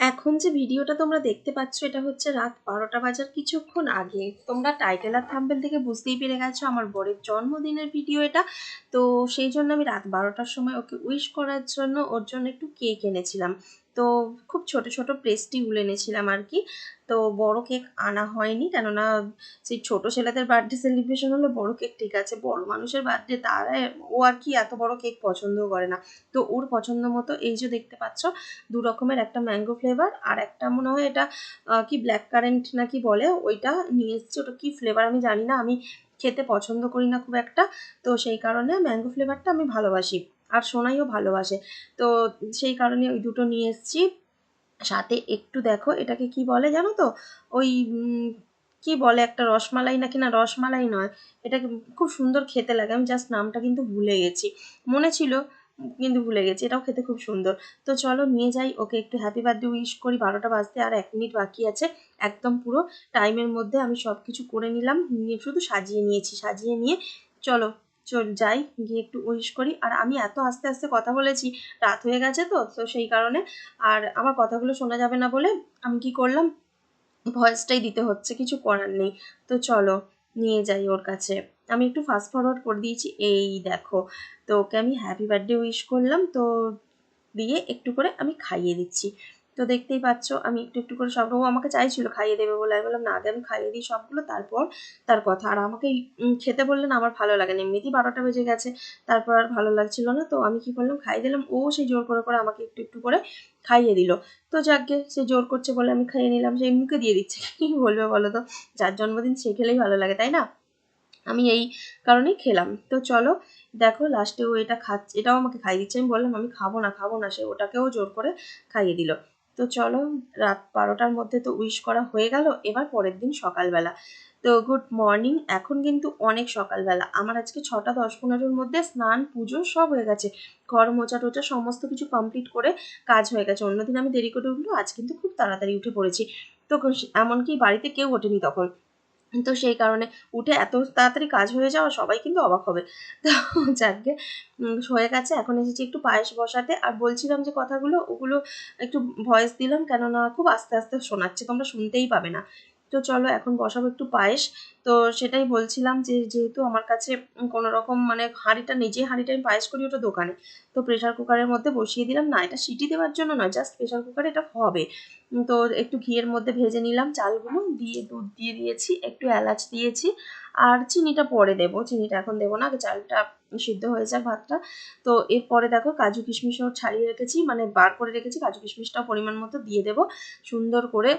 এখন যে ভিডিওটা তোমরা দেখতে পাচ্ছ, এটা হচ্ছে রাত বারোটা বাজার কিছুক্ষণ আগে। তোমরা টাইটেল আর থাম্বেল থেকে বুঝতেই পেরে গেছো আমার বরের জন্মদিনের ভিডিও এটা। তো সেই জন্য আমি রাত বারোটার সময় ওকে উইশ করার জন্য ওর জন্য একটু কেক এনেছিলাম। তো খুব ছোট ছোট প্রেস্টি উল এনেছিলাম আর কি তো বড় কেক আনা হয়নি, কেননা সেই ছোট ছেলেদের বার্থডে সেলিব্রেশন হলে বড় কেক ঠিক আছে, বড় মানুষের বার্থডে তারা ও আর কি এত বড় কেক পছন্দও করে না। তো ওর পছন্দ মতো এই যে দেখতে পাচ্ছ, দু রকমের একটা ম্যাঙ্গো ফ্লেভার আর একটা মনে হয় এটা কি ব্ল্যাক কারেন্ট না কি বলে, ওইটা নিয়ে এসেছি। ওটা কি ফ্লেভার আমি জানি না, আমি খেতে পছন্দ করি না খুব একটা। তো সেই কারণে ম্যাঙ্গো ফ্লেভারটা আমি ভালোবাসি। আর সোনাইও ভালোবাসে। তো সেই কারণে ওই দুটো নিয়ে এসেছি। সাথে একটু দেখো, এটাকে কি বলে জানো তো? ওই কি বলে একটা রসমালাই নাকি? না, রসমালাই নয়। এটাকে খুব সুন্দর খেতে লাগে। আমি জাস্ট নামটা কিন্তু ভুলে গেছি। মনে ছিল, কিন্তু ভুলে গেছি। এটাও খেতে খুব সুন্দর। তো চলো নিয়ে যাই। ওকে একটু হ্যাপি বার্থডে উইশ করি। বারোটা বাজতে আর এক মিনিট বাকি আছে। একদম পুরো টাইমের মধ্যে আমি সব কিছু করে নিলাম। নিয়ে শুধু সাজিয়ে নিয়েছি। সাজিয়ে নিয়ে চলো চল যাই, গিয়ে একটু উইশ করি। আর আমি এত আস্তে আস্তে কথা বলেছি, রাত হয়ে গেছে তো তো সেই কারণে। আর আমার কথাগুলো শোনা যাবে না বলে আমি কি করলাম? ভয়েসটাই দিতে হচ্ছে, কিছু করার নেই। তো চলো, নিয়ে যাই ওর কাছে। আমি একটু ফাস্ট ফরওয়ার্ড করে দিয়েছি, এই দেখো। তো ওকে আমি হ্যাপি বার্থডে উইশ করলাম, তো দিয়ে একটু করে আমি খাইয়ে দিচ্ছি। তো দেখতেই পাচ্ছ, আমি একটু একটু করে সব ও আমাকে চাইছিল খাইয়ে দেবে বলে। আমি বললাম, না আগে আমি খাইয়ে দিই সবগুলো, তারপর তার কথা। আর আমাকে খেতে বললে না আমার ভালো লাগে না। এমনিতেই বারোটা বেজে গেছে, তারপর আর ভালো লাগছিল না। তো আমি কি করলাম, খাইয়ে দিলাম। ও সেই জোর করে করে আমাকে একটু একটু করে খাইয়ে দিল। তো যাকে সে জোর করছে বলে আমি খাইয়ে নিলাম। সেই মুখে দিয়ে দিচ্ছে। কি বলবে বলো তো? যার জন্মদিন সে খেলেই ভালো লাগে, তাই না? আমি এই কারণেই খেলাম। তো চলো, দেখো লাস্টে ও এটা খাচ্ছে, এটাও আমাকে খাইয়ে দিচ্ছে। আমি বললাম, আমি খাব না খাব না। সে ওটাকেও জোর করে খাইয়ে দিল। তো চলো, রাত বারোটার মধ্যে তো উইশ করা হয়ে গেল, এবার পরের দিন সকালবেলা। তো গুড মর্নিং এখন কিন্তু অনেক সকালবেলা। আমার আজকে ছটা দশ পনেরোর মধ্যে স্নান, পুজো সব হয়ে গেছে। ঘর মোচা টোচা সমস্ত কিছু কমপ্লিট করে কাজ হয়ে গেছে। অন্যদিন আমি দেরি করে উঠল আজ কিন্তু খুব তাড়াতাড়ি উঠে পড়েছি। তো এমনকি বাড়িতে কেউ ওঠেনি তখন। তো সেই কারণে উঠে এত তাড়াতাড়ি কাজ হয়ে যাওয়া সবাই কিন্তু অবাক হবে। তো যাকে হয়ে গেছে। এখন এসেছি একটু পায়েস বসাতে। আর বলছিলাম যে কথাগুলো, ওগুলো একটু ভয়েস দিলাম কেননা খুব আস্তে আস্তে শোনাচ্ছে, তোমরা শুনতেই পাবে না। তো চলো এখন বসাবো একটু পায়েস। তো সেটাই বলছিলাম যে যেহেতু আমার কাছে কোনো রকম মানে হাঁড়িটা নিজে হাঁড়িটা আমি পায়েস করি ওটা দোকানে। তো প্রেশার কুকারের মধ্যে বসিয়ে দিলাম। না, এটা সিটি দেওয়ার জন্য নয় জাস্ট প্রেশার কুকারে এটা হবে। তো একটু ঘিয়ের মধ্যে ভেজে নিলাম চালগুলো, দিয়ে দুধ দিয়ে দিয়েছি, একটু এলাচ দিয়েছি, আর চিনিটা পরে দেবো। চিনিটা এখন দেবো না, চালটা সিদ্ধ হয়ে যাক ভাতটা। তো এরপরে দেখো কাজু কিশমিশও ছাড়িয়ে রেখেছি মানে বার করে রেখেছি, কাজু কিশমিশটাও পরিমাণ মতো দিয়ে দেবো। সুন্দর করে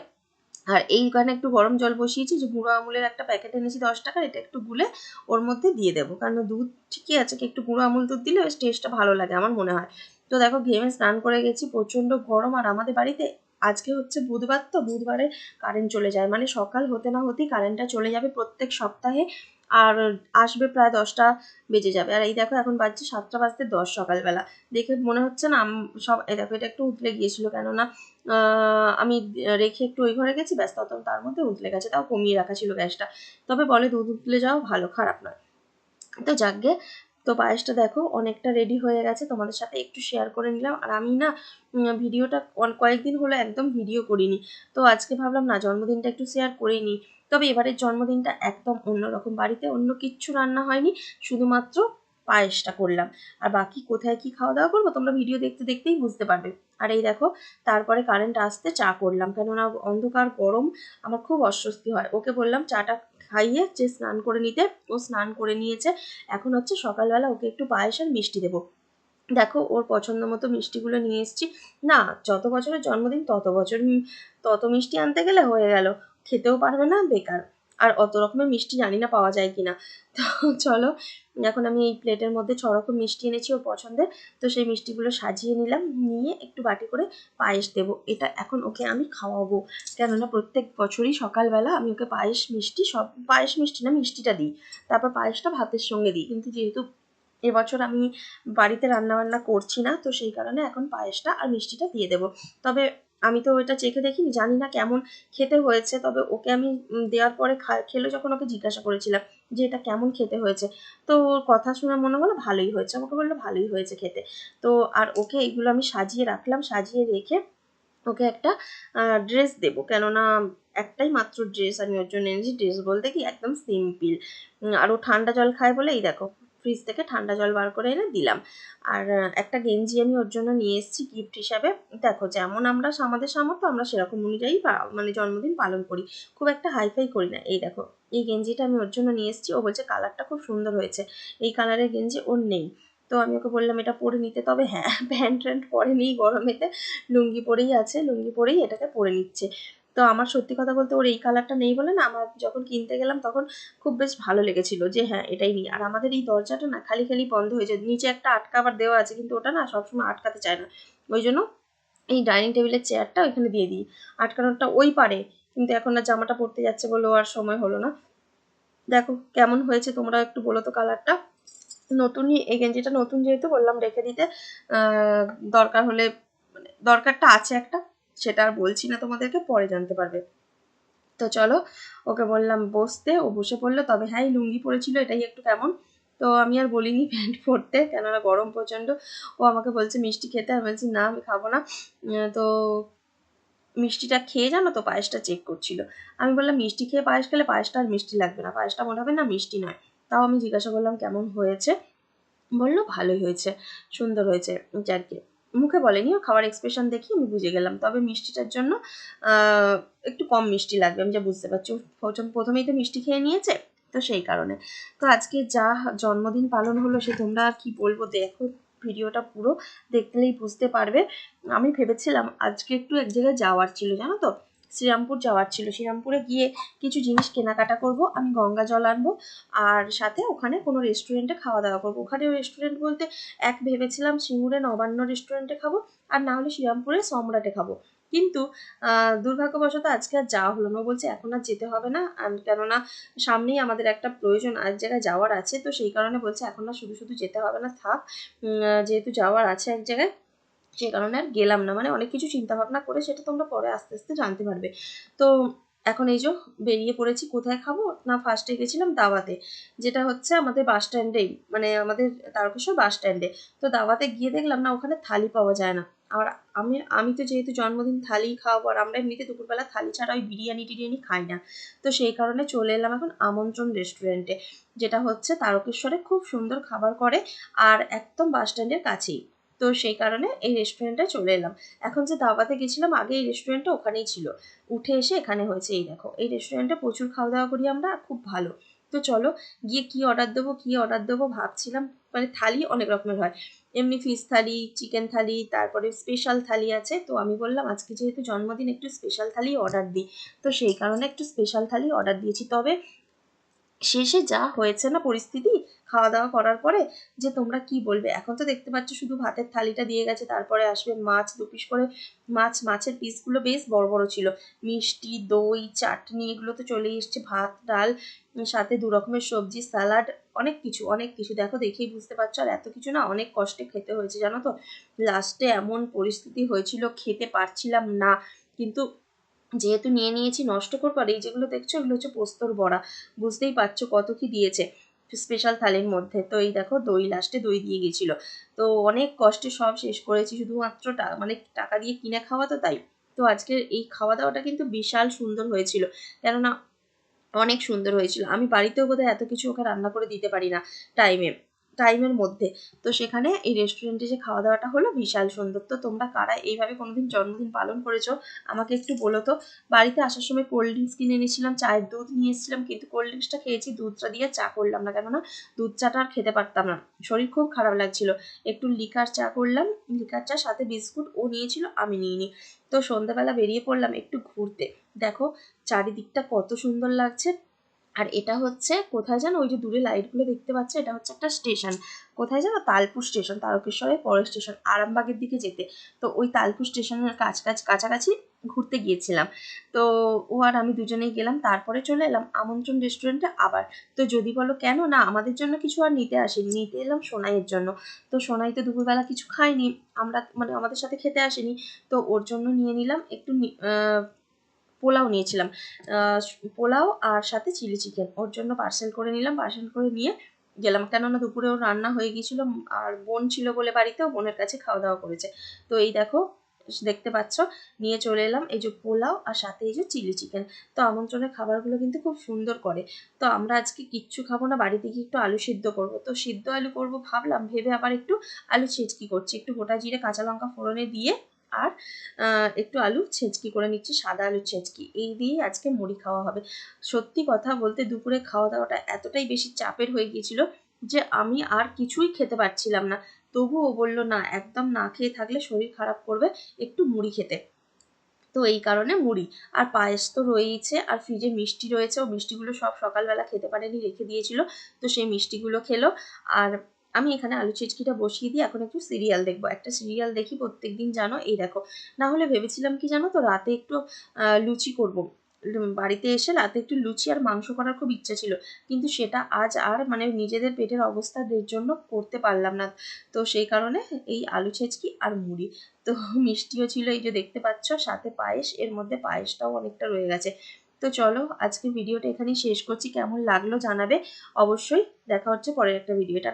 আর এইখানে একটু গরম জল বসিয়েছি, যে গুঁড়ো আমুলের একটা প্যাকেট এনেছি দশ টাকার, এটা একটু গুলে ওর মধ্যে দিয়ে দেবো। কারণ দুধ ঠিকই আছে একটু গুঁড়ো আমুল দুধ দিলে ওই টেস্টটা ভালো লাগে আমার মনে হয়। তো দেখো ঘেমে স্নান করে গেছি, প্রচণ্ড গরম। আর আমাদের বাড়িতে আজকে হচ্ছে বুধবার তো, বুধবারে কারেন্ট চলে যায়। মানে সকাল হতে না হতেই কারেন্টটা চলে যাবে প্রত্যেক সপ্তাহে। আর আসবে প্রায় দশটা বেজে যাবে। আর এই দেখো এখন বাজছে সাতটা বাজতে দশ সকালবেলা। দেখে মনে হচ্ছে না সব এই দেখো, এটা একটু উতলে গিয়েছিল কেননা আমি রেখে একটু ওই ঘরে গেছি, ব্যস্ত তখন তার মধ্যে উতলে গেছে, তাও কমিয়ে রাখা ছিল গ্যাসটা। তবে বলে দুধ উতলে যাওয়া ভালো, খারাপ নয়। তো যাকগে তো পায়েসটা দেখো অনেকটা রেডি হয়ে গেছে, তোমাদের সাথে একটু শেয়ার করে নিলাম। আর আমি না ভিডিওটা কয়েকদিন হলো একদম ভিডিও করিনি। তো আজকে ভাবলাম না, জন্মদিনটা একটু শেয়ার করেই নিই। তবে এবারের জন্মদিনটা একদম অন্যরকম। বাড়িতে অন্য কিচ্ছু রান্না হয়নি, শুধুমাত্র পায়েসটা করলাম। আর বাকি কোথায় কি খাওয়া দাওয়া করব তোমরা ভিডিও দেখতে দেখতেই বুঝতে পারবে। আর এই দেখো, তারপরে কারেন্ট আসতে চা করলাম, কেননা অন্ধকার, গরম, আমার খুব অস্বস্তি হয়। ওকে বললাম, চাটা খাইয়ে যে স্নান করে নিতে। ও স্নান করে নিয়েছে। এখন হচ্ছে সকালবেলা ওকে একটু পায়েস আর মিষ্টি দেবো। দেখো, ওর পছন্দ মতো মিষ্টিগুলো নিয়ে এসছি। না, যত বছরের জন্মদিন, তত বছর, তত মিষ্টি আনতে গেলে হয়ে গেল। খেতেও পারবে না, বেকার। আর অত রকমের মিষ্টি জানি না পাওয়া যায় কিনা। তো চলো, এখন আমি এই প্লেটের মধ্যে ছ রকম মিষ্টি এনেছি ওর পছন্দের। তো সেই মিষ্টিগুলো সাজিয়ে নিলাম, নিয়ে একটু বাটি করে পায়েস দেবো। এটা এখন ওকে আমি খাওয়াবো। কেননা প্রত্যেক বছরই সকালবেলা আমি ওকে পায়েস মিষ্টি, সব পায়েস মিষ্টি না, মিষ্টিটা দিই। তারপর পায়েসটা ভাতের সঙ্গে দিই। কিন্তু যেহেতু এবছর আমি বাড়িতে রান্নাবান্না করছি না, তো সেই কারণে এখন পায়েসটা আর মিষ্টিটা দিয়ে দেবো। তবে আমি তো ওটা চেখে দেখিনি, জানি না কেমন খেতে হয়েছে, তবে ওকে আমি দেওয়ার পরে খেলো যখন ওকে জিজ্ঞাসা করেছিলাম যে এটা কেমন খেতে হয়েছে। তো ওর কথা শুনে মনে হলো ভালোই হয়েছে, আমাকে বলল ভালোই হয়েছে খেতে। তো আর ওকে এগুলো আমি সাজিয়ে রাখলাম, সাজিয়ে রেখে ওকে একটা ড্রেস দেবো। কেননা একটাই মাত্র ড্রেস আমি ওর জন্য এনেছি ড্রেস বলতে কি একদম সিম্পল আর ও ঠান্ডা জল খায় বলে, এই দেখো ফ্রিজ থেকে ঠান্ডা জল বার করে এনে দিলাম। আর একটা গেঞ্জি আমি ওর জন্য নিয়ে এসেছি গিফট হিসাবে। দেখো, যেমন আমরা, আমাদের সামর্থ্য, আমরা সেরকম অনুযায়ী মানে জন্মদিন পালন করি। খুব একটা হাইফাই করি না। এই দেখো, এই গেঞ্জিটা আমি ওর জন্য নিয়ে এসেছি। ও বলছে কালারটা খুব সুন্দর হয়েছে। এই কালারের গেঞ্জি ওর নেই। তো আমি ওকে বললাম, এটা পরে নিতে। তবে হ্যাঁ প্যান্ট ট্যান্ট পরে নিই গরমেতে। লুঙ্গি পরেই আছে, লুঙ্গি পরেই এটাকে পরে নিচ্ছে। তো আমার সত্যি কথা বলতে ওর এই কালারটা নেই বলে না, আমার যখন কিনতে গেলাম তখন খুব বেশ ভালো লেগেছিল যে হ্যাঁ এটাই নিই আর আমাদের এই দরজাটা না খালি খালি বন্ধ হয়েছে নিচে একটা আটকাবার দেওয়া আছে কিন্তু ওটা না সবসময় আটকাতে চায় না। ওই জন্য এই ডাইনিং টেবিলের চেয়ারটা ওইখানে দিয়ে দিই আটকানোটা ওই পারে। কিন্তু এখন আর জামাটা পরতে যাচ্ছে বলে আর সময় হলো না। দেখো কেমন হয়েছে, তোমরা একটু বলো তো কালারটা নতুনই এই গেঞ্জিটা নতুন যেহেতু বললাম রেখে দিতে দরকার হলে মানে দরকারটা আছে একটা। সেটা আর বলছি না তোমাদেরকে, পরে জানতে পারবে। তো চলো, ওকে বললাম বসতে, ও বসে পড়ল, তবে হ্যাঁ লুঙ্গি পরেছিল, এটাই একটু কেমন। তো আমি আর বলিনি প্যান্ট পরতে, কেননা গরম প্রচণ্ড। ও আমাকে বলছে, মিষ্টি খেতে? আমি বলছি, না, আমি খাব না। তো মিষ্টিটা খেয়ে জানো তো, পায়েসটা চেক করছিল। আমি বললাম, মিষ্টি খেয়ে পায়েস খেলে পায়েসটা আর মিষ্টি লাগবে না। পায়েসটা মনে হবে না মিষ্টি নয়। তাও আমি জিজ্ঞাসা করলাম, কেমন হয়েছে? বলল, ভালোই হয়েছে, সুন্দর হয়েছে। যাকে মুখে বলেনি ও খাওয়ার এক্সপ্রেশন দেখি আমি বুঝে গেলাম। তবে মিষ্টিটার জন্য একটু কম মিষ্টি লাগবে, আমি যা বুঝতে পারছি। প্রথমেই তো মিষ্টি খেয়ে নিয়েছে, তো সেই কারণে। তো আজকে যা জন্মদিন পালন হলো সে তোমরা আর কি বলব, দেখো ভিডিওটা পুরো, দেখলেই বুঝতে পারবে। আমি ভেবেছিলাম আজকে একটু এক জায়গায় যাওয়ার ছিল, জানো তো? শ্রীরামপুর যাওয়ার ছিল। শ্রীরামপুরে গিয়ে কিছু জিনিস কেনাকাটা করব, আমি গঙ্গা জল আনব, আর সাথে ওখানে কোনো রেস্টুরেন্টে খাওয়া দাওয়া করব। ওখানে রেস্টুরেন্ট বলতে এক ভেবেছিলাম সিঙ্গুরে নবান্ন রেস্টুরেন্টে খাব, আর না হলে শ্রীরামপুরে সম্রাটে খাব। কিন্তু দুর্ভাগ্যবশত আজকে আর যাওয়া হলো না। বলছে, এখন আর যেতে হবে না। আর কেননা সামনেই আমাদের একটা প্রয়োজন এক জায়গায় যাওয়ার আছে। তো সেই কারণে বলছে, এখন আর শুধু শুধু যেতে হবে না, থাক। যেহেতু যাওয়ার আছে এক জায়গায় সেই কারণে আর গেলাম না। মানে অনেক কিছু চিন্তা ভাবনা করে সেটা তোমরা পরে আস্তে আস্তে জানতে পারবে। তো এখন এই যে বেরিয়ে পড়েছি, কোথায় খাব? না ফার্স্টে গেছিলাম দাওয়াতে, যেটা হচ্ছে আমাদের বাস স্ট্যান্ডেই মানে আমাদের তারকেশ্বর বাস স্ট্যান্ডে তো দাওয়াতে গিয়ে দেখলাম না, ওখানে থালি পাওয়া যায় না। আর আমি আমি তো যেহেতু জন্মদিন থালি খাওয়াবো, আর আমরা এমনিতে দুপুরবেলা থালি ছাড়া ওই বিরিয়ানি টিরিয়ানি খাই না। তো সেই কারণে চলে এলাম এখন আমন্ত্রণ রেস্টুরেন্টে যেটা হচ্ছে তারকেশ্বরে খুব সুন্দর খাবার করে, আর একদম বাস স্ট্যান্ডের কাছেই। তো সেই কারণে এই রেস্টুরেন্টে চলে এলাম। এখন যে দাওয়াতে গেছিলাম, আগে এই রেস্টুরেন্টটা ওখানেই ছিল। উঠে এসে এখানে হয়েছে, এই দেখো। এই রেস্টুরেন্টে প্রচুর খাওয়া দাওয়া করি আমরা, খুব ভালো। তো চলো, গিয়ে কি অর্ডার দেবো, কি অর্ডার দেবো ভাবছিলাম। মানে থালি অনেক রকমের হয়। এমনি ফিশ থালি চিকেন থালি, তারপরে স্পেশাল থালি আছে। তো আমি বললাম, আজকে যেহেতু জন্মদিন, একটু স্পেশাল থালি অর্ডার দিই। তো সেই কারণে একটু স্পেশাল থালি অর্ডার দিয়েছি। তবে শেষে যা হয়েছে না পরিস্থিতি খাওয়া দাওয়া করার পরে যে তোমরা কি বলবে? এখন তো দেখতে পাচ্ছ শুধু ভাতের থালিটা দিয়ে গেছে, তারপরে আসবে মাছ, দু পিস করে মাছ, মাছের পিসগুলো বেশ বড় বড় ছিল। মিষ্টি, দই, চাটনি, এগুলো তো চলেই এসছে, ভাত, ডাল সাথে দু রকমের সবজি, স্যালাড, অনেক কিছু অনেক কিছু। দেখো, দেখেই বুঝতে পারছ, আর এত কিছু না অনেক কষ্টে খেতে হয়েছে, জানো তো? লাস্টে এমন পরিস্থিতি হয়েছিল, খেতে পারছিলাম না। কিন্তু যেহেতু নিয়ে নিয়েছি, নষ্ট করব, আর এই যেগুলো দেখছ, এগুলো হচ্ছে পোস্তর বড়া। বুঝতেই পারছ কত কি দিয়েছে স্পেশাল থালির মধ্যে। তো এই দেখো, দই লাস্টে দই দিয়ে গেছিল। তো অনেক কষ্টে সব শেষ করেছি, শুধুমাত্র মানে টাকা দিয়ে কিনে খাওয়া তো তাই। তো আজকের এই খাওয়া দাওয়াটা কিন্তু বিশাল সুন্দর হয়েছিল। কেননা অনেক সুন্দর হয়েছিল। আমি বাড়িতেও বোধহয় এত কিছু ওকে রান্না করে দিতে পারি না টাইমে টাইমের মধ্যে। তো সেখানে এই রেস্টুরেন্টে যে খাওয়া দাওয়াটা হলো, বিশাল সুন্দর। তো তোমরা কারা এইভাবে কোনোদিন জন্মদিন পালন করেছ, আমাকে একটু বলো তো। বাড়িতে আসার সময় কোল্ড ড্রিঙ্কস কিনে এনেছিলাম, চায়ের দুধ নিয়ে এসেছিলাম, কিন্তু কোল্ড ড্রিঙ্কসটা খেয়েছি, দুধটা দিয়ে চা করলাম না। কেননা দুধ চাটা আর খেতে পারতাম না। শরীর খুব খারাপ লাগছিল। একটু লিকার চা করলাম, লিকার চা সাথে বিস্কুট ও নিয়েছিল, আমি নিইনি। তো সন্ধ্যাবেলা বেরিয়ে পড়লাম একটু ঘুরতে। দেখো, চারিদিকটা কত সুন্দর লাগছে। আর এটা হচ্ছে কোথায় জানো? ওই যে দূরে লাইটগুলো দেখতে পাচ্ছ, এটা হচ্ছে একটা স্টেশন কোথায় জানো? তালপুর স্টেশন তারকেশ্বরের পরের স্টেশন আরামবাগের দিকে যেতে। তো ওই তালপুর স্টেশনের কাছ কাছ, কাছাকাছি ঘুরতে গিয়েছিলাম। তো ও আর আমি দুজনেই গেলাম, তারপরে চলে এলাম আমন্ত্রণ রেস্টুরেন্টে আবার। তো যদি বলো কেন? না, আমাদের জন্য কিছু আর নিতে আসেনি। নিতে এলাম সোনাইয়ের জন্য। তো সোনাই তো দুপুরবেলা কিছু খায়নি। আমরা মানে আমাদের সাথে খেতে আসেনি। তো ওর জন্য নিয়ে নিলাম একটু পোলাও নিয়েছিলাম। পোলাও আর সাথে চিলি চিকেন। ওর জন্য পার্সেল করে নিলাম পার্সেল করে নিয়ে গেলাম। কেননা দুপুরেও রান্না হয়ে গিয়েছিল আর বোন ছিল বলে বাড়িতেও বোনের কাছে খাওয়া দাওয়া করেছে। তো এই দেখো, দেখতে পাচ্ছ, নিয়ে চলে এলাম এই যে পোলাও আর সাথে এই যে চিলি চিকেন। তো আমন্ত্রণের খাবারগুলো কিন্তু খুব সুন্দর করে। তো আমরা আজকে কিচ্ছু খাব না, বাড়িতে গিয়ে একটু আলু সিদ্ধ করব। তো সিদ্ধ আলু করব ভাবলাম, ভেবে আবার একটু আলু ছেঁচকি করছি। একটু গোটা জিরে, কাঁচা লঙ্কা ফোড়নে দিয়ে আর একটু আলু, ছেঁচকি করে নিচ্ছি, সাদা আলু ছেঁচকি। এই দিয়েই আজকে মুড়ি খাওয়া হবে। সত্যি কথা বলতে দুপুরে খাওয়া দাওয়াটা এতটাই বেশি চাপের হয়ে গিয়েছিল যে আমি আর কিছুই খেতে পারছিলাম না। তবুও বলল, না, একদম না খেয়ে থাকলে শরীর খারাপ করবে, একটু মুড়ি খেতে। তো এই কারণে মুড়ি। আর পায়েস তো রয়েইছে, আর ফ্রিজে মিষ্টি রয়েছে। ও মিষ্টিগুলো সব সকালবেলা খেতে পারেনি, রেখে দিয়েছিল। তো সেই মিষ্টিগুলো খেলো। আর আমি এখানে আলু চিচকিটা বসিয়ে দিয়ে এখন একটু সিরিয়াল দেখব। একটা সিরিয়াল দেখি প্রত্যেক দিন জানো এই দেখো। না হলে ভেবেছিলাম কি জানো তো, রাতে একটু লুচি করব। বাড়িতে এসে রাতে একটু লুচি আর মাংস করার খুব ইচ্ছা ছিল। কিন্তু সেটা আজ আর মানে নিজেদের পেটের অবস্থাদের জন্য করতে পারলাম না। তো সেই কারণে এই আলু ছেচকি আর মুড়ি। তো মিষ্টিও ছিল এই যে দেখতে পাচ্ছ, সাথে পায়েস, এর মধ্যে পায়েসটাও অনেকটা রয়ে গেছে। তো চলো আজকে ভিডিওটা এখানেই শেষ করছি। কেমন লাগল জানাবে অবশ্যই। দেখা হচ্ছে পরের একটা ভিডিওটা